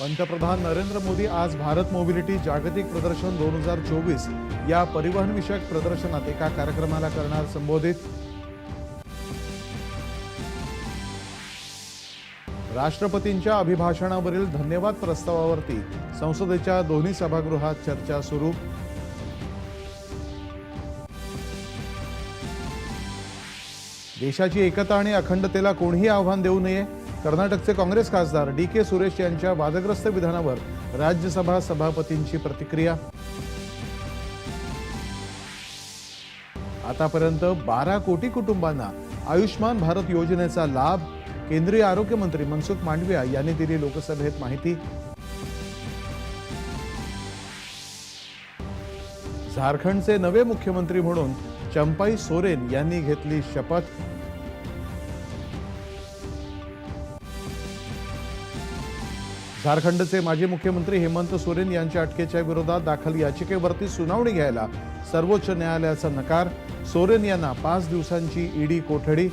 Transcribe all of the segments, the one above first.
पंतप्रधान नरेंद्र मोदी आज भारत मोबिलिटी जागतिक प्रदर्शन दोन हजार चोवीस या परिवहन विषयक प्रदर्शनात एका कार्यक्रमाला करणार संबोधित. राष्ट्रपतींच्या अभिभाषणावरील धन्यवाद प्रस्तावावरती संसदेच्या दोन्ही सभागृहात चर्चा सुरू. देशाची एकता आणि अखंडतेला कोणीही आव्हान देऊ नये कर्नाटकचे काँग्रेस खासदार डी के सुरेश यांच्या वादग्रस्त विधानावर राज्यसभा सभापतींची प्रतिक्रिया. आतापर्यंत बारा कोटी कुटुंबांना आयुष्मान भारत योजनेचा लाभ केंद्रीय आरोग्य मंत्री मनसुख मांडविया यांनी दिली लोकसभेत माहिती. झारखंडचे नवे मुख्यमंत्री म्हणून चंपाई सोरेन यांनी घेतली शपथ. झारखंडचे माजी मुख्यमंत्री हेमंत सोरेन यांच्या अटकेच्या विरोधात दाखल याचिकेवरती सुनावणी घ्यायला सर्वोच्च न्यायालयाचा नकार. सोरेन यांना पाच दिवसांची ईडी कोठडी.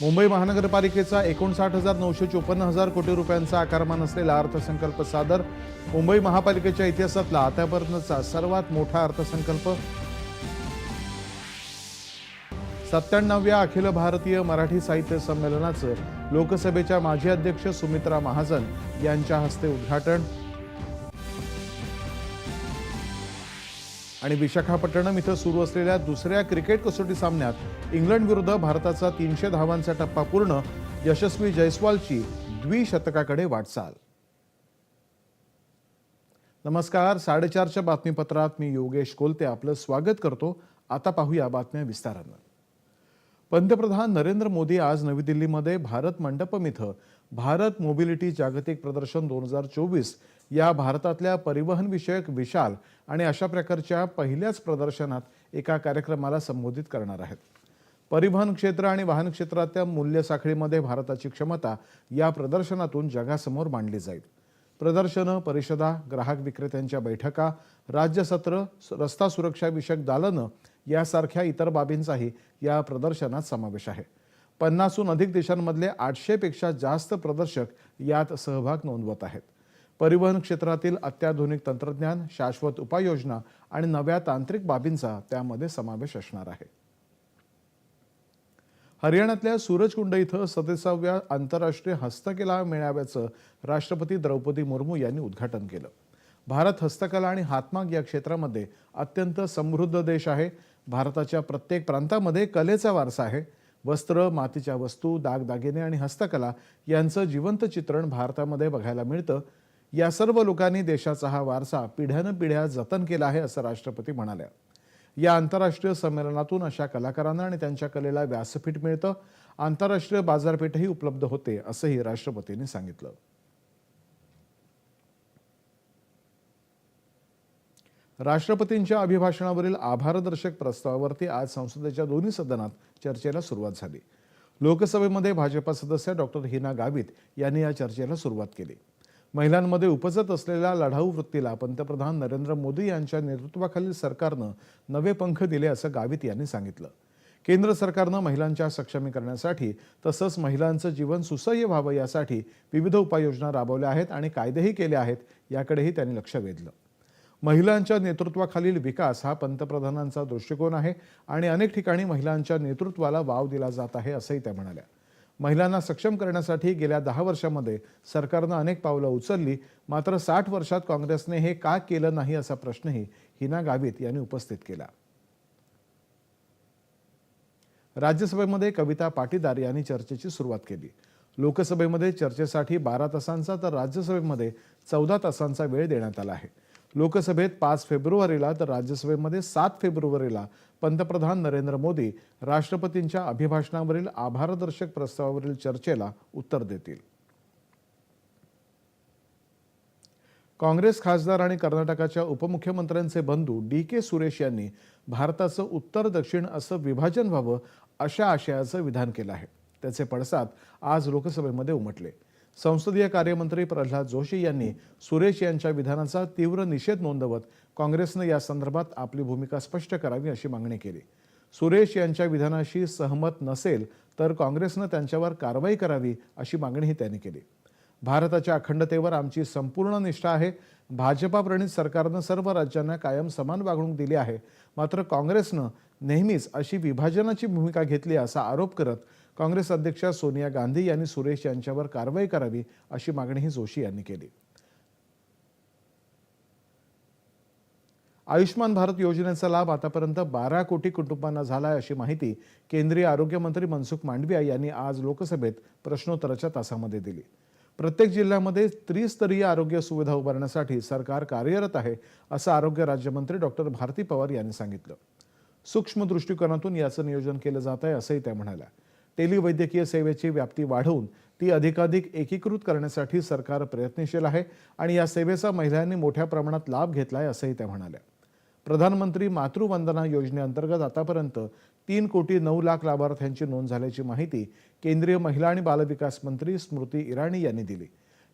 मुंबई महानगरपालिकेचा एकोणसाठ हजार नऊशे चोपन्न हजार कोटी रुपयांचा आकारमान असलेला अर्थसंकल्प सादर. मुंबई महापालिकेच्या इतिहासातला आतापर्यंतचा सर्वात मोठा अर्थसंकल्प. सत्त्याण्णव्या अखिल भारतीय मराठी साहित्य संमेलनाचं लोकसभेच्या माजी अध्यक्ष सुमित्रा महाजन यांच्या हस्ते उद्घाटन. आणि विशाखापट्टणम इथं सुरू असलेल्या दुसऱ्या क्रिकेट कसोटी सामन्यात इंग्लंड विरुद्ध भारताचा तीनशे धावांचा टप्पा पूर्ण यशस्वी जयस्वालची द्विशतकाकडे वाटचाल. नमस्कार साडेचारच्या बातमीपत्रात मी योगेश कोलते आपलं स्वागत करतो. आता पाहूया बातम्या विस्तारानं. पंतप्रधान नरेंद्र मोदी आज नवी दिल्लीमध्ये भारत मंडपम इथं भारत मोबिलिटी जागतिक प्रदर्शन दोन हजार चोवीस या भारतातल्या परिवहन विषयक विशाल आणि अशा प्रकारच्या पहिल्याच प्रदर्शनात एका कार्यक्रमाला संबोधित करणार आहेत. परिवहन क्षेत्र आणि वाहन क्षेत्रातल्या मूल्य साखळीमध्ये भारताची क्षमता या प्रदर्शनातून जगासमोर मांडली जाईल. प्रदर्शनं परिषदा ग्राहक विक्रेत्यांच्या बैठका राज्य सत्र रस्ता सुरक्षा विषयक दालनं यासारख्या इतर बाबींचाही या प्रदर्शनात समावेश आहे. पन्नासहून अधिक देशांमधले आठशेपेक्षा जास्त प्रदर्शक यात सहभाग नोंदवत आहेत. परिवहन क्षेत्रातील अत्याधुनिक तंत्रज्ञान शाश्वत उपाययोजना आणि नव्या तांत्रिक बाबींचा त्यामध्ये समावेश असणार आहे. हरियाणातल्या सूरजकुंड इथं सदसाव्या आंतरराष्ट्रीय हस्तकला मेळाव्याचं राष्ट्रपती द्रौपदी मुर्मू यांनी उद्घाटन केलं. भारत हस्तकला आणि हातमाग या क्षेत्रामध्ये अत्यंत समृद्ध देश आहे. भारताच्या प्रत्येक प्रांतामध्ये कलेचा वारसा आहे. वस्त्र मातीच्या वस्तू दागदागिने आणि हस्तकला यांचं जिवंत चित्रण भारतामध्ये बघायला मिळतं. या सर्व लोकांनी देशाचा हा वारसा पिढ्यानपिढ्या जतन केला आहे असं राष्ट्रपती म्हणाल्या. या आंतरराष्ट्रीय संमेलनातून अशा कलाकारांना आणि त्यांच्या कलेला व्यासपीठ मिळतं. आंतरराष्ट्रीय बाजारपेठही उपलब्ध होते असंही राष्ट्रपतींनी सांगितलं. राष्ट्रपतींच्या अभिभाषणावरील आभारदर्शक प्रस्तावावरती आज संसदेच्या दोन्ही सदनात चर्चेला सुरुवात झाली. लोकसभेमध्ये भाजपा सदस्य डॉक्टर हिना गावित यांनी या चर्चेला सुरुवात केली. महिलांमध्ये उपजत असलेल्या लढाऊ वृत्तीला पंतप्रधान नरेंद्र मोदी यांच्या नेतृत्वाखालील सरकारनं नवे पंख दिले असं गावित यांनी सांगितलं. केंद्र सरकारनं महिलांच्या सक्षमीकरणासाठी तसंच महिलांचं जीवन सुसह्य व्हावं यासाठी विविध उपाययोजना राबवल्या आहेत आणि कायदेही केले आहेत याकडेही त्यांनी लक्ष वेधलं. महिलांच्या नेतृत्वाखालील विकास हा पंतप्रधानांचा दृष्टिकोन आहे आणि अनेक ठिकाणी महिलांच्या नेतृत्वाला वाव दिला जात आहे असंही त्या म्हणाल्या. महिलांना सक्षम करण्यासाठी गेल्या दहा वर्षामध्ये सरकारनं अनेक पावलं उचलली. मात्र साठ वर्षात काँग्रेसने हे का केलं नाही असा प्रश्नही हिना गावित यांनी उपस्थित केला. राज्यसभेमध्ये कविता पाटीदार यांनी चर्चेची सुरुवात केली. लोकसभेमध्ये चर्चेसाठी बारा तासांचा तर राज्यसभेमध्ये चौदा तासांचा वेळ देण्यात आला आहे. लोकसभेत पाच फेब्रुवारीला तर राज्यसभेमध्ये सात फेब्रुवारीला पंतप्रधान नरेंद्र मोदी राष्ट्रपतींच्या अभिभाषणावरील आभारदर्शक प्रस्तावावरील चर्चेला उत्तर देतील. काँग्रेस खासदार आणि कर्नाटकाच्या उपमुख्यमंत्र्यांचे बंधू डी के सुरेश यांनी भारताचं उत्तर दक्षिण असं विभाजन व्हावं अशा आशयाचं विधान केलं आहे. त्याचे पडसाद आज लोकसभेमध्ये उमटले. संसदीय कार्यमंत्री प्रल्हाद जोशी यांनी सुरेश यांच्या विधानाचा तीव्र निषेध नोंदवत काँग्रेसनं या संदर्भात आपली भूमिका स्पष्ट करावी अशी मागणी केली. सुरेश यांच्या विधानाशी सहमत नसेल तर काँग्रेसनं त्यांच्यावर कारवाई करावी अशी मागणीही त्यांनी केली. भारताच्या अखंडतेवर आमची संपूर्ण निष्ठा आहे. भाजपा प्रणित सरकारनं सर्व राज्यांना कायम समान वागणूक दिली आहे. मात्र काँग्रेसनं नेहमीच अशी विभाजनाची भूमिका घेतली असा आरोप करत काँग्रेस अध्यक्षा सोनिया गांधी यांनी सुरेश यांच्यावर कारवाई करावी अशी मागणीही जोशी यांनी केली. आयुष्मान भारत योजनेचा लाभ आतापर्यंत बारा कोटी कुटुंबांना झाला आहे अशी माहिती केंद्रीय आरोग्यमंत्री मनसुख मांडविया यांनी आज लोकसभेत प्रश्नोत्तराच्या तासामध्ये दिली. प्रत्येक जिल्ह्यामध्ये त्रिस्तरीय आरोग्य सुविधा उभारण्यासाठी सरकार कार्यरत आहे असं आरोग्य राज्यमंत्री डॉक्टर भारती पवार यांनी सांगितलं. सूक्ष्म दृष्टिकोनातून याचं नियोजन केलं जात आहे असंही त्या म्हणाल्या. टेलिवैद्यकीय सेवेची व्याप्ती वाढवून ती अधिकाधिक एकीकृत करण्यासाठी सरकार प्रयत्नशील आहे आणि या सेवेचा महिलांनी मोठ्या प्रमाणात लाभ घेतलाय असंही त्या म्हणाल्या. प्रधानमंत्री मातृवंदना योजनेअंतर्गत आतापर्यंत तीन कोटी नऊ लाख लाभार्थ्यांची नोंद झाल्याची माहिती केंद्रीय महिला आणि बालविकास मंत्री स्मृती इराणी यांनी दिली.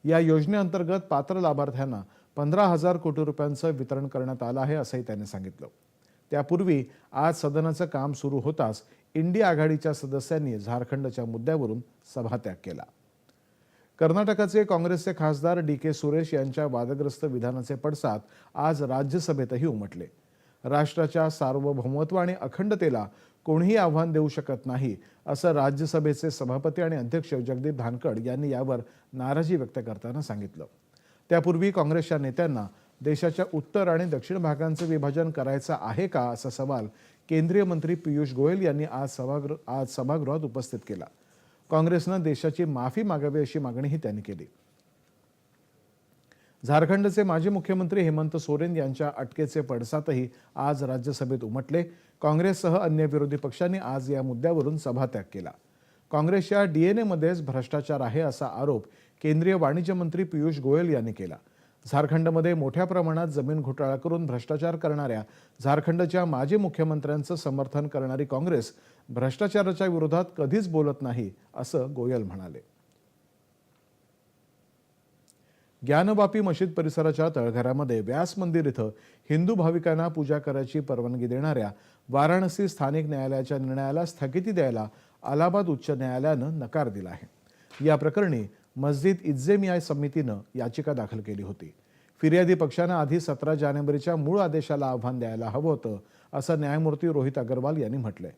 या योजनेअंतर्गत पात्र लाभार्थ्यांना पंधरा हजार कोटी रुपयांचं वितरण करण्यात आलं आहे असंही त्यांनी सांगितलं. त्यापूर्वी आज सदनाचं काम सुरू होताच इंडिया आघाडीच्या सदस्यांनी झारखंडच्या मुद्द्यावरून सभात्याग केला. कर्नाटकाचे काँग्रेसचे खासदार डी के सुरेश यांच्या वादग्रस्त विधानाचे पडसाद आज राज्यसभेतही उमटले. राष्ट्राच्या सार्वभौमत्व आणि अखंडतेला कोणीही आव्हान देऊ शकत नाही असं राज्यसभेचे सभापती आणि अध्यक्ष जगदीप धानकड यांनी यावर नाराजी व्यक्त करताना सांगितलं. त्यापूर्वी काँग्रेसच्या नेत्यांना देशाच्या उत्तर आणि दक्षिण भागांचं विभाजन करायचं आहे का असा सवाल केंद्रीय मंत्री पियुष गोयल यांनी आज सभागृह आज सभागृहात उपस्थित केला. काँग्रेसनं देशाची माफी मागावी अशी मागणीही त्यांनी केली. झारखंडचे माजी मुख्यमंत्री हेमंत सोरेन यांच्या अटकेचे पडसादही आज राज्यसभेत उमटले. काँग्रेससह अन्य विरोधी पक्षांनी आज या मुद्द्यावरून सभात्याग केला. काँग्रेसच्या डीएनएमध्येच भ्रष्टाचार आहे असा आरोप केंद्रीय वाणिज्य मंत्री पियुष गोयल यांनी केला. झारखंडमध्ये मोठ्या प्रमाणात जमीन घोटाळा करून भ्रष्टाचार करणाऱ्या झारखंडच्या माजी मुख्यमंत्र्यांचं समर्थन करणारी काँग्रेस भ्रष्टाचाराच्या विरोधात कधीच बोलत नाही असं गोयल म्हणाले. ज्ञानबापी मशीद परिसराच्या तळघरामध्ये व्यास मंदिर इथं हिंदू भाविकांना पूजा करायची परवानगी देणाऱ्या वाराणसी स्थानिक न्यायालयाच्या निर्णयाला स्थगिती द्यायला अलाहाबाद उच्च न्यायालयानं नकार दिला आहे. या प्रकरणी मस्जिद इज्जेमिया समितीनं याचिका दाखल केली होती. फिर्यादी पक्षानं आधी सतरा जानेवारीच्या मूळ आदेशाला आव्हान द्यायला हवं होतं असं न्यायमूर्ती रोहित अगरवाल यांनी म्हटलंय.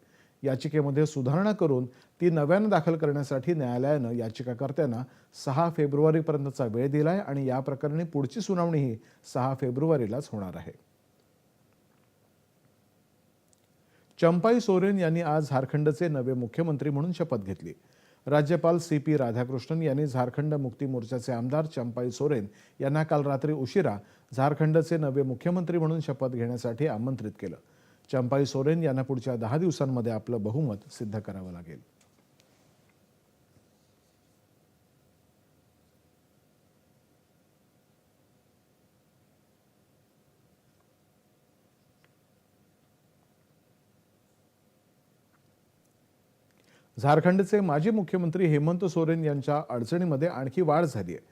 याचिकेमध्ये सुधारणा करून ती नव्यानं दाखल करण्यासाठी न्यायालयानं याचिकाकर्त्यांना सहा फेब्रुवारीपर्यंतचा वेळ दिलाय आणि या प्रकरणी पुढची सुनावणीही सहा फेब्रुवारीलाच होणार आहे. चंपाई सोरेन यांनी आज झारखंडचे नवे मुख्यमंत्री म्हणून शपथ घेतली. राज्यपाल सी पी राधाकृष्णन यांनी झारखंड मुक्ती मोर्चाचे आमदार चंपाई सोरेन यांना काल रात्री उशिरा झारखंडचे नवे मुख्यमंत्री म्हणून शपथ घेण्यासाठी आमंत्रित केलं. चंपाई सोरेन यांना पुढच्या दहा दिवसांमध्ये आपलं बहुमत सिद्ध करावं लागेल. झारखंडचे माजी मुख्यमंत्री हेमंत सोरेन यांच्या अडचणीमध्ये आणखी वाढ झाली आहे.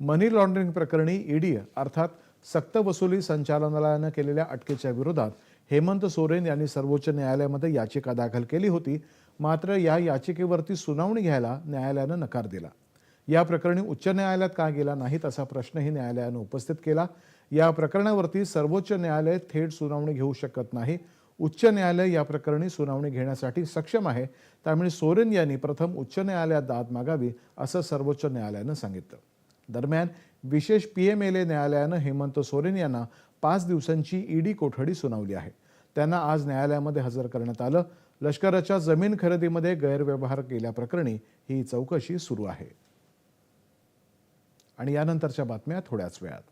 मनी लॉन्ड्रिंग प्रकरणी ईडी अर्थात सक्तवसुली संचालनालयानं केलेल्या अटकेच्या विरोधात हेमंत सोरेन यांनी सर्वोच्च न्यायालयामध्ये याचिका दाखल केली होती. मात्र या याचिकेवरती सुनावणी घ्यायला न्यायालयानं नकार दिला. या प्रकरणी उच्च न्यायालयात का गेला नाहीत असा प्रश्नही न्यायालयानं उपस्थित केला. या प्रकरणावरती सर्वोच्च न्यायालय थेट सुनावणी घेऊ शकत नाही. उच्च न्यायालय या प्रकरणी सुनावणी घेण्यासाठी सक्षम आहे. त्यामुळे सोरेन यांनी प्रथम उच्च न्यायालयात दाद मागावी असं सर्वोच्च न्यायालयानं सांगितलं. दरम्यान विशेष पीएमएलए न्यायालयानं हेमंत सोरेन यांना पाच दिवसांची ईडी कोठडी सुनावली आहे. त्यांना आज न्यायालयामध्ये हजर करण्यात आलं. लष्कराच्या जमीन खरेदीमध्ये गैरव्यवहार केल्याप्रकरणी ही चौकशी सुरू आहे. आणि यानंतरच्या बातम्या थोड्याच वेळात.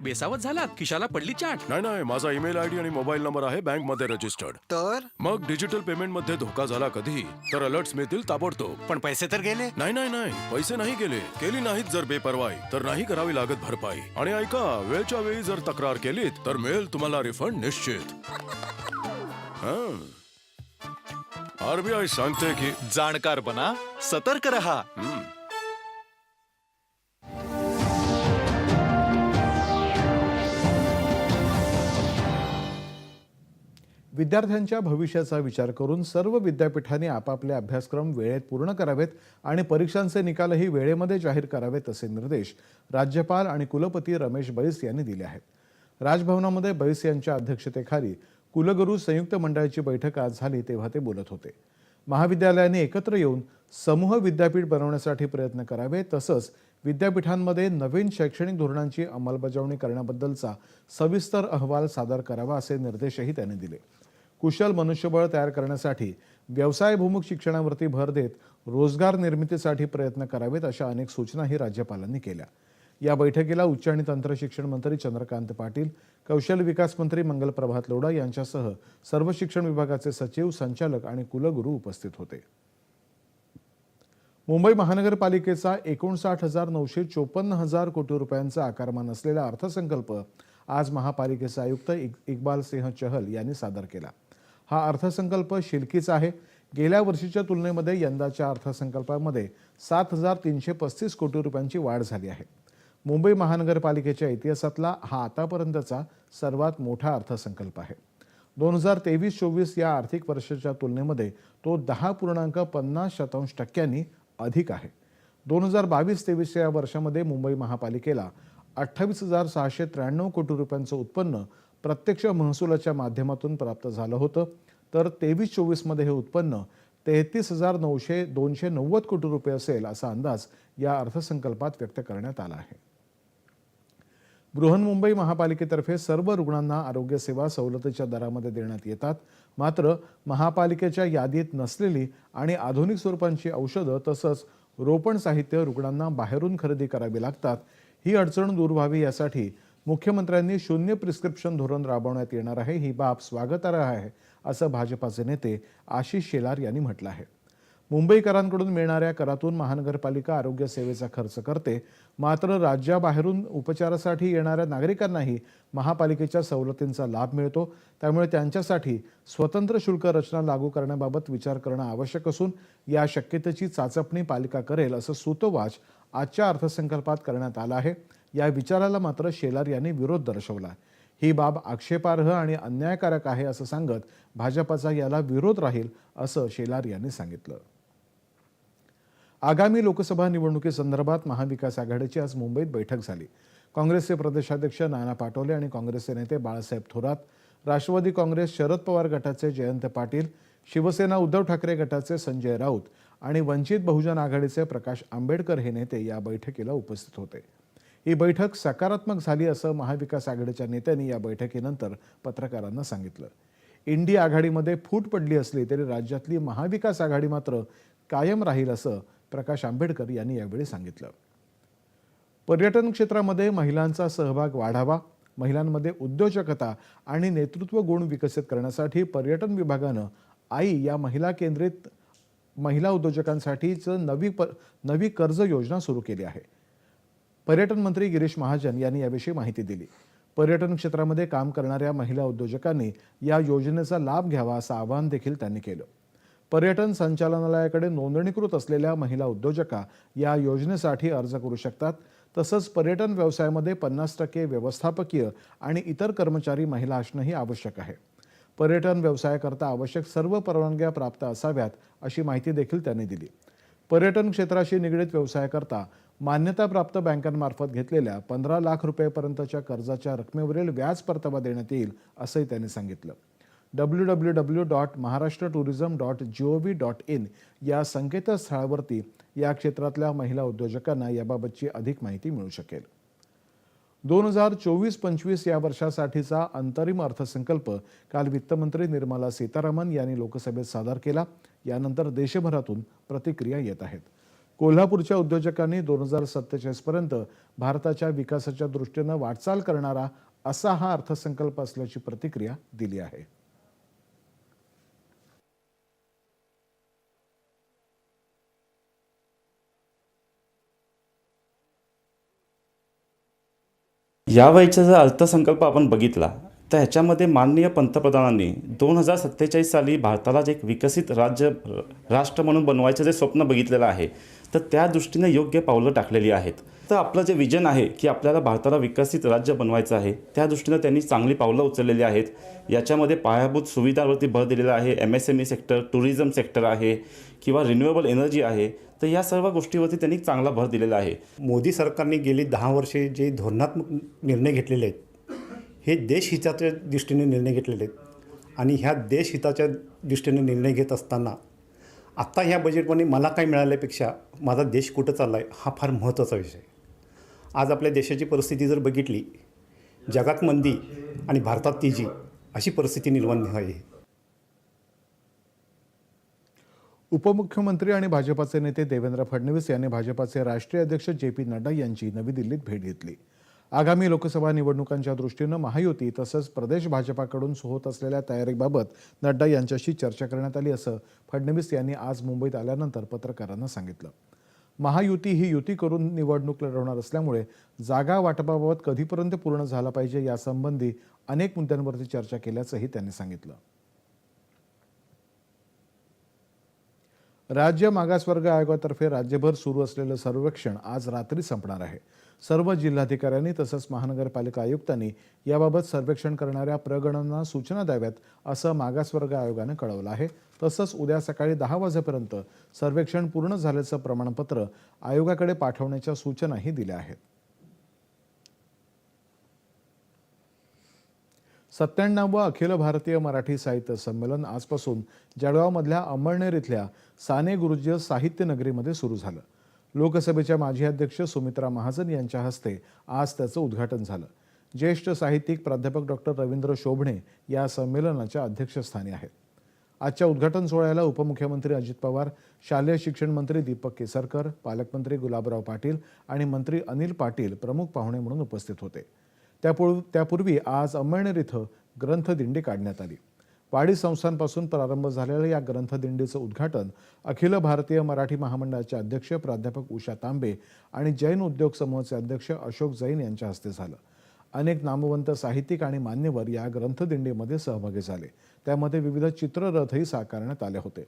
बेसावत झालात खिशाला पडली चाट. नाही नाही माझा ईमेल आयडी आणि मोबाईल नंबर आहे बँकमध्ये रजिस्टर्ड. तर? मग डिजिटल पेमेंटमध्ये धोका झाला कधी तर अलर्ट्स मिळतील ताबडतोब. पण पैसे तर गेले? नाही नाही नाही पैसे नाही गेले. केली नाहीत जर बेपरवाई तर नाही करावी लागत भरपाई. आणि ऐका वेळच्या वेळी जर तक्रार केलीत तर मिळेल तुम्हाला रिफंड निश्चित. आरबीआय सांगते की जाणकार बना सतर्क रहा. हम्म, विद्यार्थ्यांच्या भविष्याचा विचार करून सर्व विद्यापीठांनी आपापले अभ्यासक्रम वेळेत पूर्ण करावेत आणि परीक्षांचे निकालही वेळेमध्ये जाहीर करावेत असे निर्देश राज्यपाल आणि कुलपती रमेश बैस यांनी दिले आहेत. राजभवनामध्ये बैस यांच्या अध्यक्षतेखाली कुलगुरू संयुक्त मंडळाची बैठक आज झाली तेव्हा ते बोलत होते. महाविद्यालयांनी एकत्र येऊन समूह विद्यापीठ बनवण्यासाठी प्रयत्न करावे तसंच विद्यापीठांमध्ये नवीन शैक्षणिक धोरणांची अंमलबजावणी करण्याबद्दलचा सविस्तर अहवाल सादर करावा असे निर्देशही त्यांनी दिले. कुशल मनुष्यबळ तयार करण्यासाठी व्यवसायभिमुख शिक्षणावरती भर देत रोजगार निर्मितीसाठी प्रयत्न करावेत अशा अनेक सूचनाही राज्यपालांनी केल्या. या बैठकीला उच्च आणि तंत्र शिक्षण मंत्री चंद्रकांत पाटील कौशल्य विकास मंत्री मंगल प्रभात लोढा यांच्यासह सर्व शिक्षण विभागाचे सचिव संचालक आणि कुलगुरू उपस्थित होते. मुंबई महानगरपालिकेचा एकोणसाठ हजार नऊशे चोपन्न हजार कोटी रुपयांचा आकारमान असलेला अर्थसंकल्प आज महापालिकेचे आयुक्त इक- इकबाल सिंह चहल यांनी सादर केला. हा अर्थसंकल्प शिलकीचा आहे. गेल्या वर्षीच्या तुलनेमध्ये यंदाच्या अर्थसंकल्पामध्ये सात हजार तीनशे पस्तीस कोटी रुपयांची वाढ झाली आहे. मुंबई महानगरपालिकेच्या इतिहासातला हा आतापर्यंतचा सर्वात मोठा अर्थसंकल्प आहे. दोन हजार तेवीस चोवीस या आर्थिक वर्षाच्या तुलनेमध्ये तो दहा पूर्णांक पन्नास शतांश टक्क्यांनी अधिक आहे. दोन हजार बावीस तेवीस या वर्षामध्ये मुंबई महापालिकेला अठ्ठावीस हजार सहाशे त्र्याण्णव कोटी रुपयांचं उत्पन्न प्रत्यक्ष महसुलाच्या माध्यमातून प्राप्त झालं होतं. तर तेवीस चोवीसमध्ये हे उत्पन्न तेहतीस हजार नऊशे दोनशे नव्वद कोटी रुपये असेल असा अंदाज या अर्थसंकल्पात व्यक्त करण्यात आला आहे. बृहन्मुंबई महापालिकेतर्फे सर्व रुग्णांना आरोग्य सेवा सवलतीच्या दरामध्ये देण्यात येतात. मात्र महापालिकेच्या यादीत नसलेली आणि आधुनिक स्वरूपांची औषधं तसंच रोपण साहित्य रुग्णांना बाहेरून खरेदी करावी लागतात. ही अडचण दूर व्हावी यासाठी मुख्यमंत्र्यांनी शून्य प्रिस्क्रिप्शन धोरण राबवण्यात येणार आहे ही बाब स्वागतार्ह आहे असं भाजपाचे नेते आशिष शेलार यांनी म्हटलं आहे. मुंबईकरांकडून मिळणाऱ्या करातून महानगरपालिका आरोग्य सेवेचा खर्च करते मात्र राज्याबाहेरून उपचारासाठी येणाऱ्या नागरिकांनाही महापालिकेच्या सवलतींचा लाभ मिळतो त्यामुळे त्यांच्यासाठी स्वतंत्र शुल्क रचना लागू करण्याबाबत विचार करणं आवश्यक असून या शक्यतेची चाचपणी पालिका करेल असं सूतोवाच आजच्या अर्थसंकल्पात करण्यात आलं आहे. या विचाराला मात्र शेलार यांनी विरोध दर्शवला. ही बाब आक्षेपार्ह आणि अन्यायकारक आहे असं सांगत भाजपाचा याला विरोध राहील असं शेलार यांनी सांगितलं. आगामी लोकसभा निवडणुकीसंदर्भात महाविकास आघाडीची आज मुंबईत बैठक झाली. काँग्रेसचे प्रदेशाध्यक्ष नाना पाटोले आणि काँग्रेसचे नेते बाळासाहेब थोरात राष्ट्रवादी काँग्रेस शरद पवार गटाचे जयंत पाटील शिवसेना उद्धव ठाकरे गटाचे संजय राऊत आणि वंचित बहुजन आघाडीचे प्रकाश आंबेडकर हे नेते या बैठकीला उपस्थित होते. ही बैठक सकारात्मक झाली असं महाविकास आघाडीच्या नेत्यांनी या बैठकीनंतर पत्रकारांना सांगितलं. इंडी आघाडीमध्ये फूट पडली असली तरी राज्यातली महाविकास आघाडी मात्र कायम राहील असं प्रकाश आंबेडकर यांनी यावेळी सांगितलं. पर्यटन क्षेत्रामध्ये महिलांचा सहभाग वाढावा महिलांमध्ये उद्योजकता आणि नेतृत्व गुण विकसित करण्यासाठी पर्यटन विभागानं आई या महिला केंद्रित महिला उद्योजकांसाठीचं नवी प नवी कर्ज योजना सुरू केली आहे. पर्यटन मंत्री गिरीश महाजन यांनी याविषयी माहिती दिली. पर्यटन क्षेत्रामध्ये काम करणाऱ्या महिला उद्योजकांनी या योजनेचा लाभ घ्यावा असं आवाहन देखील त्यांनी केलं. पर्यटन संचालनालयाकडे नोंदणीकृत असलेल्या महिला उद्योजका या योजनेसाठी अर्ज करू शकतात तसंच पर्यटन व्यवसायामध्ये पन्नास टक्के व्यवस्थापकीय आणि इतर कर्मचारी महिला असणंही आवश्यक आहे. पर्यटन व्यवसायाकरता आवश्यक सर्व परवानग्या प्राप्त असाव्यात अशी माहिती देखील त्यांनी दिली. पर्यटन क्षेत्राशी निगडीत व्यवसायाकरता मान्यताप्राप्त बँकांमार्फत घेतलेल्या पंधरा लाख रुपयेपर्यंतच्या कर्जाच्या रकमेवरील व्याज परतावा देण्यात येईल असंही त्यांनी सांगितलं. W W W dot Maharashtra tourism dot G O V dot in या संकेतस्थळावरती या क्षेत्रातल्या महिला उद्योजकांना याबाबतची अधिक माहिती मिळू शकेल. दोन हजार चोवीस पंचवीस या वर्षासाठीचा अंतरिम अर्थसंकल्प काल वित्तमंत्री निर्मला सीतारामन यांनी लोकसभेत सादर केला. यानंतर देशभरातून प्रतिक्रिया येत आहेत. कोल्हापूरच्या उद्योजकांनी दोन हजार सत्तेचाळीस पर्यंत भारताच्या विकासाच्या दृष्टीनं वाटचाल करणारा असा हा अर्थसंकल्प असल्याची प्रतिक्रिया दिली आहे. यावेळीचा जर अर्थसंकल्प आपण बघितला तर ह्याच्यामध्ये माननीय पंतप्रधानांनी दोन हजार सत्तेचाळीस साली भारताला जे एक विकसित राज्य राष्ट्र म्हणून बनवायचं जे स्वप्न बघितलेलं आहे तर त्या दृष्टीने योग्य पावलं टाकलेली आहेत. तर आपलं जे विजन आहे की आपल्याला भारताला विकसित राज्य बनवायचं आहे त्या दृष्टीनं त्यांनी चांगली पावलं उचललेली आहेत. याच्यामध्ये पायाभूत सुविधांवरती भर दिलेला आहे M S M E sector tourism sector आहे किंवा रिन्युएबल एनर्जी आहे तर या सर्व गोष्टीवरती त्यांनी चांगला भर दिलेला आहे. मोदी सरकारने गेली दहा वर्षे जे धोरणात्मक निर्णय घेतलेले आहेत हे देशहिताच्या दृष्टीने निर्णय घेतलेले आहेत. आणि ह्या देशहिताच्या दृष्टीने निर्णय घेत असताना आत्ता ह्या बजेटमध्ये मला काय मिळाल्यापेक्षा माझा देश कुठं चालला आहे हा फार महत्त्वाचा विषय आज आपल्या देशाची परिस्थिती जर बघितली जगात मंदी आणि भारतात तेजी अशी परिस्थिती निर्माण आहे. उपमुख्यमंत्री आणि भाजपाचे नेते देवेंद्र फडणवीस यांनी भाजपाचे राष्ट्रीय अध्यक्ष जे पी नड्डा यांची नवी दिल्लीत भेट घेतली. आगामी लोकसभा निवडणुकांच्या दृष्टीनं महायुती तसंच प्रदेश भाजपाकडून होत असलेल्या तयारीबाबत नड्डा यांच्याशी चर्चा करण्यात आली असं फडणवीस यांनी आज मुंबईत आल्यानंतर पत्रकारांना सांगितलं. महायुती ही युती करून निवडणूक लढवणार असल्यामुळे जागा वाटपाबाबत कधीपर्यंत पूर्ण झाला पाहिजे यासंबंधी अनेक मुद्द्यांवरती चर्चा केल्याचंही त्यांनी सांगितलं. राज्य मागासवर्ग आयोगातर्फे राज्यभर सुरू असलेलं सर्वेक्षण आज रात्री संपणार आहे. सर्व जिल्हाधिकाऱ्यांनी तसंच महानगरपालिका आयुक्तांनी याबाबत सर्वेक्षण करणाऱ्या प्रगणना सूचना द्याव्यात असं मागासवर्ग आयोगानं कळवलं आहे. तसंच उद्या सकाळी दहा वाजेपर्यंत सर्वेक्षण पूर्ण झाल्याचं प्रमाणपत्र आयोगाकडे पाठवण्याच्या सूचनाही दिल्या आहेत. सत्त्याण्णवं अखिल भारतीय मराठी साहित्य संमेलन आजपासून जळगावमधल्या अंमळनेर इथल्या साने गुरुजी साहित्य नगरीमध्ये सुरू झालं. लोकसभेच्या माजी अध्यक्ष सुमित्रा महाजन यांच्या हस्ते आज त्याचं उद्घाटन झालं. ज्येष्ठ साहित्यिक प्राध्यापक डॉक्टर रवींद्र शोभणे या संमेलनाच्या अध्यक्षस्थानी आहेत. आजच्या उद्घाटन सोहळ्याला उपमुख्यमंत्री अजित पवार शालेय शिक्षण मंत्री दीपक केसरकर पालकमंत्री गुलाबराव पाटील आणि मंत्री अनिल पाटील प्रमुख पाहुणे म्हणून उपस्थित होते. त्यापूर्वी त्यापूर्वी आज अंमळनेर इथं ग्रंथदिंडी काढण्यात आली. वाडी संस्थांपासून प्रारंभ झालेल्या या ग्रंथदिंडीचं उद्घाटन अखिल भारतीय मराठी महामंडळाचे अध्यक्ष प्राध्यापक उषा तांबे आणि जैन उद्योग समूहाचे अध्यक्ष अशोक जैन यांच्या हस्ते झालं. अनेक नामवंत साहित्यिक आणि मान्यवर या ग्रंथदिंडीमध्ये सहभागी झाले. त्यामध्ये विविध चित्ररथही साकारण्यात आले होते.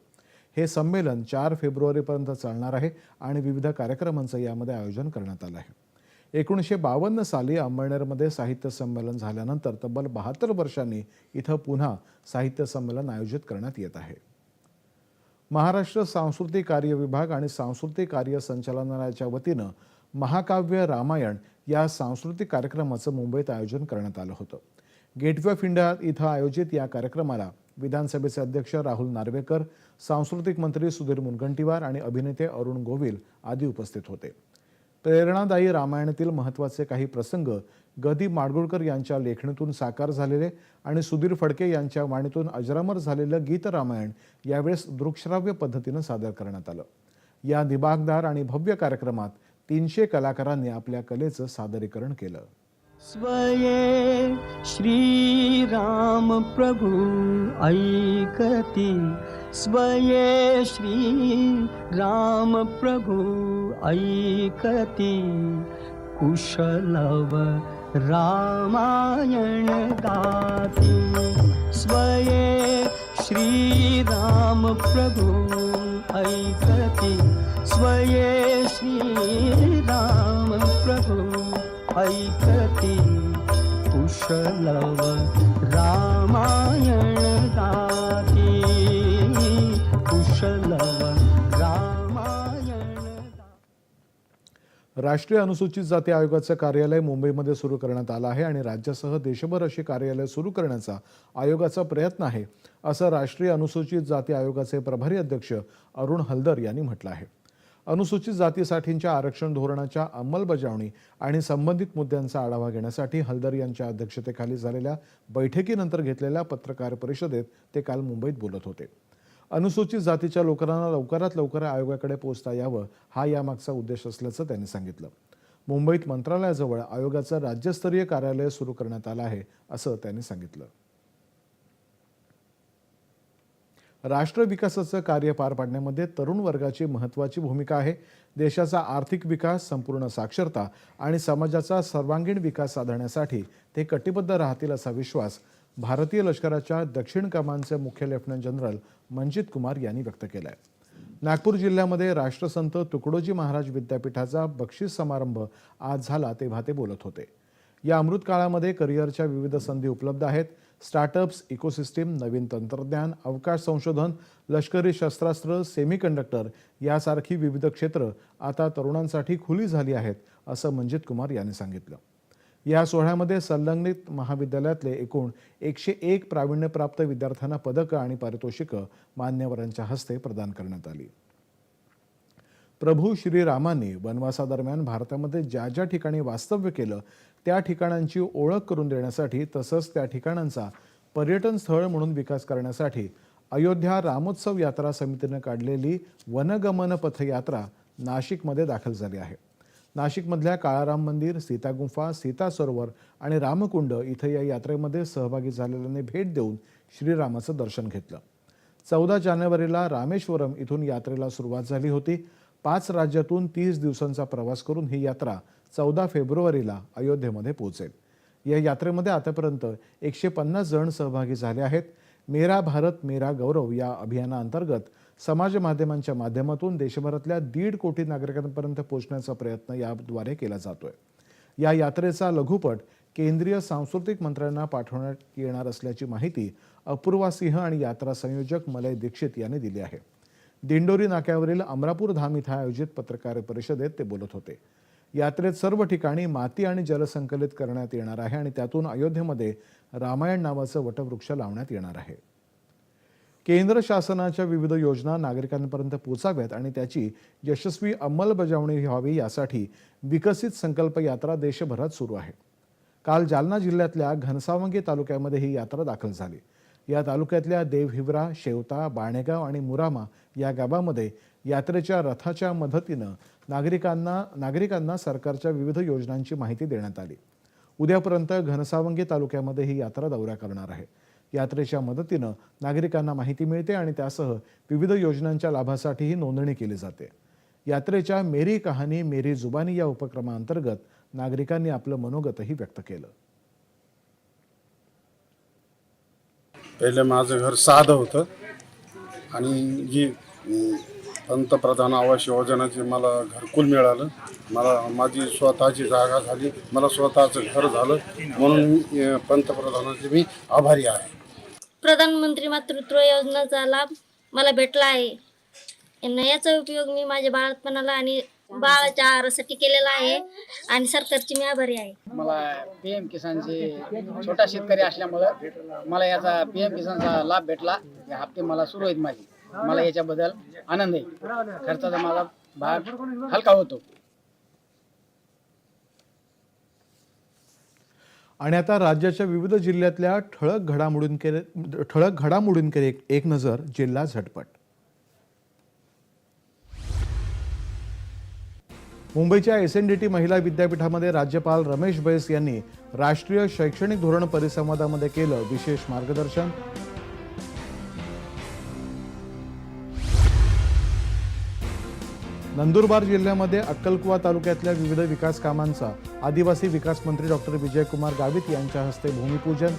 हे संमेलन चार फेब्रुवारीपर्यंत चालणार आहे आणि विविध कार्यक्रमांचं यामध्ये आयोजन करण्यात आलं आहे. एकोणीसशे बावन्न साली अंमळनेरमध्ये साहित्य संमेलन झाल्यानंतर तब्बल बहात्तर वर्षांनी इथं पुन्हा साहित्य संमेलन आयोजित करण्यात येत आहे. महाराष्ट्र सांस्कृतिक कार्य विभाग आणि सांस्कृतिक कार्य संचालनालयाच्या वतीनं महाकाव्य रामायण या सांस्कृतिक कार्यक्रमाचं मुंबईत आयोजन करण्यात आलं होतं. गेटवे ऑफ इंडिया इथं आयोजित या कार्यक्रमाला विधानसभेचे अध्यक्ष राहुल नार्वेकर सांस्कृतिक मंत्री सुधीर मुनगंटीवार आणि अभिनेते अरुण गोविल आदी उपस्थित होते. प्रेरणादायी रामायणातील महत्त्वाचे काही प्रसंग गदी माडगुळकर यांच्या लेखणीतून साकार झालेले आणि सुधीर फडके यांच्या वाणीतून अजरामर झालेलं गीत रामायण यावेळेस दृकश्राव्य पद्धतीनं सादर करण्यात आलं. या दिबागदार आणि भव्य कार्यक्रमात तीनशे कलाकारांनी आपल्या कलेचं सादरीकरण केलं. स्वये श्रीराम प्रभू ऐकती स्वये श्री राम प्रभु ऐकती। कुशलव रामायण गाती। स्वये श्रीराम प्रभु ऐकती। स्वये श्रीराम प्रभु ऐकति। कुशलव रामायण राष्ट्रीय अनुसूचित जाती आयोगाचं कार्यालय मुंबईमध्ये सुरू करण्यात आलं आहे आणि राज्यासह देशभर अशी कार्यालय सुरू करण्याचा आयोगाचा प्रयत्न आहे असं राष्ट्रीय अनुसूचित जाती आयोगाचे प्रभारी अध्यक्ष अरुण हलदर यांनी म्हटलं आहे. अनुसूचित जातीसाठींच्या आरक्षण धोरणाच्या अंमलबजावणी आणि संबंधित मुद्द्यांचा आढावा घेण्यासाठी हलदर यांच्या अध्यक्षतेखाली झालेल्या बैठकीनंतर घेतलेल्या पत्रकार परिषदेत ते काल मुंबईत बोलत होते. अनुसूचित जातीच्या लोकांना लवकरात लवकर आयोगाकडे पोहोचता यावं हा यामागचा उद्देश असल्याचं त्यांनी सांगितलं. मुंबईत मंत्रालयाजवळ आयोगाचं राज्यस्तरीय कार्यालय सुरू करण्यात आलं आहे असं त्यांनी सांगितलं. राष्ट्र विकासाचं कार्य पार पाडण्यामध्ये तरुण वर्गाची महत्त्वाची भूमिका आहे. देशाचा आर्थिक विकास संपूर्ण साक्षरता आणि समाजाचा सर्वांगीण विकास साधण्यासाठी ते कटिबद्ध राहतील असा विश्वास भारतीय लष्कराच्या दक्षिण कमानचे मुख्य लेफ्टनंट जनरल मनजित कुमार यांनी व्यक्त केलं आहे नागपूर जिल्ह्यामध्ये राष्ट्रसंत तुकडोजी महाराज विद्यापीठाचा बक्षीस समारंभ आज झाला तेव्हा ते बोलत होते. या अमृत काळामध्ये करिअरच्या विविध संधी उपलब्ध आहेत. स्टार्टअप्स इकोसिस्टीम नवीन तंत्रज्ञान अवकाश संशोधन लष्करी शस्त्रास्त्र सेमीकंडक्टर यासारखी विविध क्षेत्र आता तरुणांसाठी खुली झाली आहेत असं मंजित कुमार यांनी सांगितलं. या सोहळ्यामध्ये संलग्नित महाविद्यालयातले एकूण एकशे एक प्रावीण्यप्राप्त विद्यार्थ्यांना पदकं आणि पारितोषिकं मान्यवरांच्या हस्ते प्रदान करण्यात आली. प्रभू श्रीरामांनी वनवासादरम्यान भारतामध्ये ज्या ज्या ठिकाणी वास्तव्य केलं त्या ठिकाणांची ओळख करून देण्यासाठी तसंच त्या ठिकाणांचा पर्यटन स्थळ म्हणून विकास करण्यासाठी अयोध्या रामोत्सव यात्रा समितीनं काढलेली वनगमन पथयात्रा नाशिकमध्ये दाखल झाली आहे. नाशिकमधल्या काळाराम मंदिर सीता गुंफा सीता सरोवर आणि रामकुंड इथं या यात्रेमध्ये सहभागी झालेल्यांनी भेट देऊन श्रीरामाचं दर्शन घेतलं. चौदा जानेवारीला रामेश्वरम इथून यात्रेला सुरुवात झाली होती. पाच राज्यातून तीस दिवसांचा प्रवास करून ही यात्रा चौदा फेब्रुवारीला अयोध्येमध्ये पोहोचेल. या यात्रेमध्ये आतापर्यंत एकशे पन्नास जण सहभागी झाले आहेत. मेरा भारत मेरा गौरव या अभियानाअंतर्गत समाज माध्यमांच्या माध्यमातून देशभरातल्या दीड कोटी नागरिकांपर्यंत पोहोचण्याचा प्रयत्न याद्वारे केला जातोय. या यात्रेचा लघुपट केंद्रीय सांस्कृतिक मंत्र्यांना पाठवण्यात येणार असल्याची माहिती अपूर्वा सिंह आणि यात्रा संयोजक मलय दीक्षित यांनी दिली आहे. दिंडोरी नाक्यावरील अमरापूर धाम इथं आयोजित पत्रकार परिषदेत ते बोलत होते. यात्रेत सर्व ठिकाणी माती आणि जल संकलित करण्यात येणार आहे आणि त्यातून अयोध्येमध्ये रामायण नावाचं वटवृक्ष लावण्यात येणार आहे. केंद्र शासनाच्या विविध योजना नागरिकांपर्यंत पोचाव्यात आणि त्याची यशस्वी अंमलबजावणी व्हावी यासाठी विकसित संकल्प यात्रा देशभरात सुरू आहे. काल जालना जिल्ह्यातल्या घनसावंगी तालुक्यामध्ये ही यात्रा दाखल झाली. या तालुक्यातल्या देवहिवरा शेवता बाणेगाव आणि मुरामा या गावामध्ये यात्रेच्या रथाच्या मदतीनं नागरिकांना नागरिकांना सरकारच्या विविध योजनांची माहिती देण्यात आली. उद्यापर्यंत घनसावंगी तालुक्यामध्ये ही यात्रा दौरा करणार आहे. यात्रेच्या मदतीनं नागरिकांना माहिती मिळते आणि त्यासह विविध योजनांच्या लाभासाठीही नोंदणी केली जाते. यात्रेच्या मेरी कहाणी मेरी जुबानी या उपक्रमाअंतर्गत नागरिकांनी आपलं मनोगतही व्यक्त केलं. पहिले माझं घर साधं होतं आणि जी पंतप्रधान आवास योजनाचे मला घरकुल मिळालं. मला माझी स्वतःची जागा झाली. मला स्वतःचं घर झालं. म्हणून पंतप्रधानाचे मी आभारी आहे. प्रधानमंत्री मातृत्व योजनेचा लाभ मला भेटला आहे. याचा उपयोग मी माझ्या बाळपणाला आणि बाळाच्या आहारासाठी केलेला आहे आणि सरकारची मी आभारी आहे. मला पी एम किसानचे छोटा शेतकरी असल्यामुळं मला याचा पी एम किसानचा लाभ भेटला. हे हप्ते मला सुरू आहेत माझे मला याच्याबद्दल आनंद आहे. खर्चाचा माझा भाग हलका होतो. आणि आता राज्याच्या विविध जिल्ह्यातल्या ठळक घडामोडींकडे ठळक घडामोडींकडे एक- एक नजर जिल्हा झटपट. मुंबईच्या एस एन डी टी महिला विद्यापीठामध्ये राज्यपाल रमेश बैस यांनी राष्ट्रीय शैक्षणिक धोरण परिसंवादामध्ये केलं विशेष मार्गदर्शन. नंदुरबार जिल्ह्यामध्ये अक्कलकुवा तालुक्यातल्या विविध विकास कामांचा आदिवासी विकास मंत्री डॉक्टर विजयकुमार गावित यांच्या हस्ते भूमिपूजन.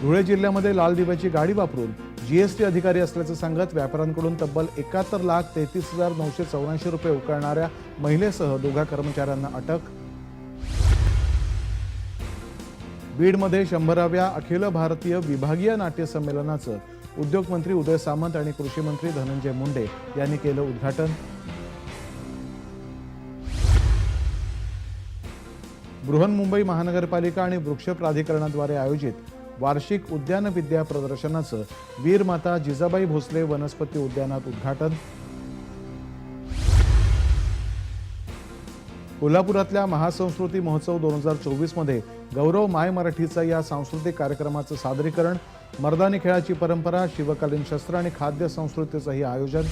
धुळे जिल्ह्यामध्ये लाल दिव्याची गाडी वापरून जीएसटी अधिकारी असल्याचं सांगत व्यापाऱ्यांकडून तब्बल एकाहत्तर लाख तेहतीस हजार नऊशे चौऱ्याऐंशी रुपये उकळणाऱ्या महिलेसह दोघा कर्मचाऱ्यांना अटक. बीडमध्ये शंभराव्या अखिल भारतीय विभागीय नाट्य संमेलनाचं उद्योगमंत्री उदय सामंत आणि कृषी मंत्री धनंजय मुंडे यांनी केलं उद्घाटन. बृहन्मुंबई महानगरपालिका आणि वृक्ष प्राधिकरणाद्वारे आयोजित वार्षिक उद्यान विद्या प्रदर्शनाचं वीरमाता जिजाबाई भोसले वनस्पती उद्यानात उद्घाटन. कोल्हापुरातल्या महासंस्कृती महोत्सव दोन हजार चोवीसमध्ये गौरव माय मराठीचा या सांस्कृतिक कार्यक्रमाचं सादरीकरण मर्दानी खेळाची परंपरा शिवकालीन शस्त्र आणि खाद्य संस्कृतीचंही आयोजन.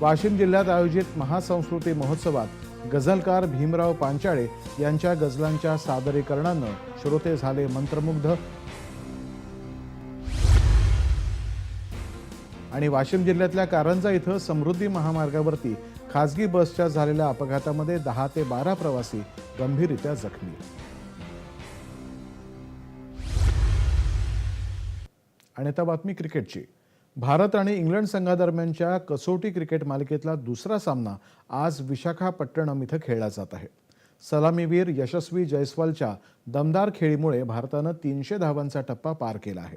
वाशिम जिल्ह्यात आयोजित महासंस्कृती महोत्सवात गझलकार भीमराव पांचाळे यांच्या गझलांच्या सादरीकरणानं श्रोते झाले मंत्रमुग्ध. आणि वाशिम जिल्ह्यातल्या कारंजा इथं समृद्धी महामार्गावरती खासगी बसच्या झालेल्या अपघातामध्ये दहा ते बारा प्रवासी गंभीररित्या जखमी. आणि आता बातमी क्रिकेटची. भारत आणि इंग्लंड संघादरम्यानच्या कसोटी क्रिकेट मालिकेतला दुसरा सामना आज विशाखापट्टणम इथं खेळला जात आहे. सलामीवीर यशस्वी जयस्वालच्या दमदार खेळीमुळे भारतानं तीनशे धावांचा टप्पा पार केला आहे.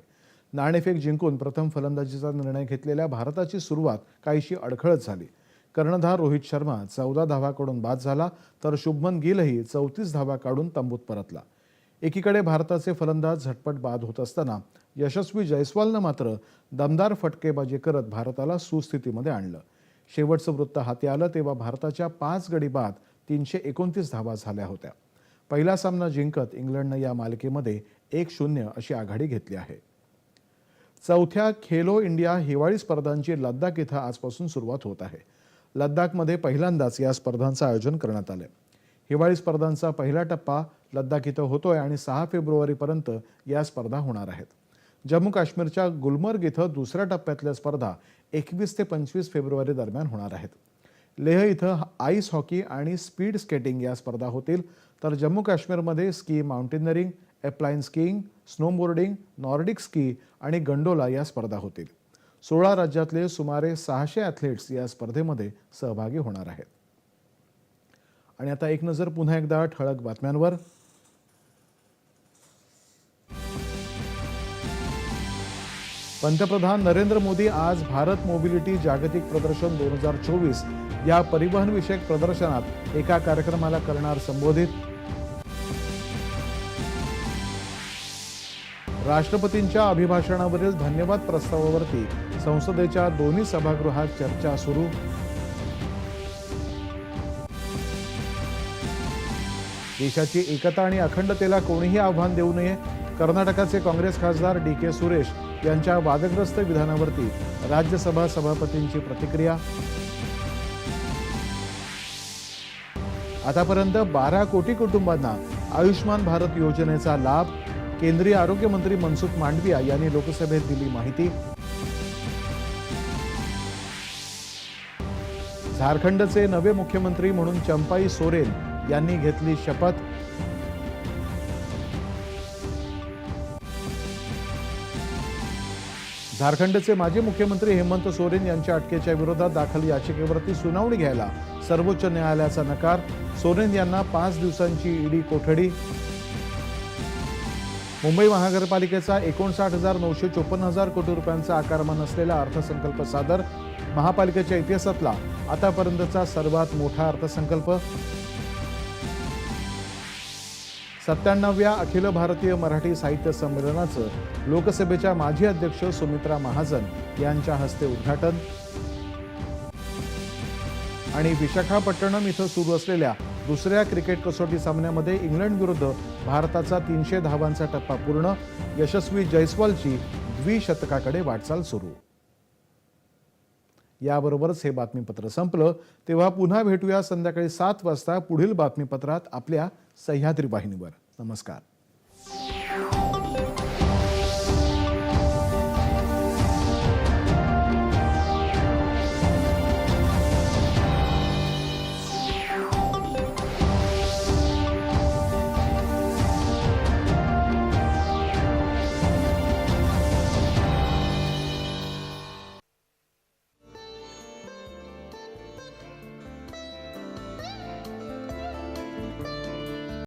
नाणेफेक जिंकून प्रथम फलंदाजीचा निर्णय घेतलेल्या भारताची सुरुवात काहीशी अडखळत झाली. कर्णधार रोहित शर्मा चौदा धावाकडून बाद झाला तर शुभमन गिलही चौतीस धावा काढून तंबूत परतला. एकीकडे भारताचे फलंदाज झटपट बाद होत असताना यशस्वी जयस्वालनं मात्र दमदार फटकेबाजी करत भारताला सुस्थितीमध्ये आणलं. शेवटचं वृत्त हाती आलं तेव्हा भारताच्या पाच गडी बाद तीनशे एकोणतीस धावा झाल्या होत्या. पहिला सामना जिंकत इंग्लंडनं या मालिकेमध्ये एक शून्य अशी आघाडी घेतली आहे. चौथ्या खेलो इंडिया हिवाळी स्पर्धांची लद्दाख इथं आजपासून सुरुवात होत आहे. लद्दाखमध्ये पहिल्यांदाच या स्पर्धांचं आयोजन करण्यात आलं हिवाळी स्पर्धांचा पहिला टप्पा लद्दाख इथं होतोय आणि सहा फेब्रुवारीपर्यंत या स्पर्धा होणार आहेत. जम्मू काश्मीरच्या गुलमर्ग इथं दुसऱ्या टप्प्यातल्या स्पर्धा एकवीस ते पंचवीस फेब्रुवारी दरम्यान होणार आहेत. लेह इथं आईस हॉकी आणि स्पीड स्केटिंग या स्पर्धा होतील. तर जम्मू काश्मीरमध्ये स्की माउंटेनरिंग एप्लायन स्कीइंग स्नोबोर्डिंग नॉर्डिक स्की आणि गंडोला या स्पर्धा होतील. सोळा राज्यातले सुमारे सहाशे ॲथलेट्स या स्पर्धेमध्ये सहभागी होणार आहेत. आणि आता एक नजर पुन्हा एकदा ठळक बातम्यांवर. पंतप्रधान नरेंद्र मोदी आज भारत मोबिलिटी जागतिक प्रदर्शन दोन हजार चोवीस या परिवहन विषयक प्रदर्शनात एका कार्यक्रमाला करणार संबोधित. राष्ट्रपतींच्या अभिभाषणावरील धन्यवाद प्रस्तावावरती संसदेच्या दोन्ही सभागृहात चर्चा सुरू. देशाची एकता आणि अखंडतेला कोणीही आव्हान देऊ नये कर्नाटकाचे काँग्रेस खासदार डी के सुरेश यांच्या वादग्रस्त विधानावरती राज्यसभा सभापतींची प्रतिक्रिया. आतापर्यंत बारा कोटी कुटुंबांना आयुष्मान भारत योजनेचा लाभ केंद्रीय आरोग्य मंत्री मनसुख मांडविया यांनी लोकसभेत दिली माहिती. झारखंडचे नवे मुख्यमंत्री म्हणून चंपाई सोरेन यांनी घेतली शपथ. झारखंडचे माजी मुख्यमंत्री हेमंत सोरेन यांच्या अटकेच्या विरोधात दाखल याचिकेवरती सुनावणी घ्यायला सर्वोच्च न्यायालयाचा नकार. सोरेन यांना पाच दिवसांची ईडी कोठडी. मुंबई महानगरपालिकेचा एकोणसाठ हजार नऊशे चोपन्न हजार कोटी रुपयांचा आकारमान असलेला अर्थसंकल्प सादर महापालिकेच्या इतिहासातला आतापर्यंतचा सर्वात मोठा अर्थसंकल्प. सत्त्याण्णव्या अखिल भारतीय मराठी साहित्य संमेलनाचं लोकसभेच्या माजी अध्यक्ष सुमित्रा महाजन यांच्या हस्ते उद्घाटन. आणि विशाखापट्टणम इथं सुरू असलेल्या दुसऱ्या क्रिकेट कसोटी सामन्यामध्ये इंग्लंड विरुद्ध भारताचा तीनशे धावांचा टप्पा पूर्ण यशस्वी जयस्वालची द्विशतकाकडे वाटचाल सुरू. याबरोबरच हे बातमीपत्र संपलं. तेव्हा पुन्हा भेटूया संध्याकाळी सात वाजता पुढील बातमीपत्रात आपल्या सह्याद्री वाहिनीवर. नमस्कार.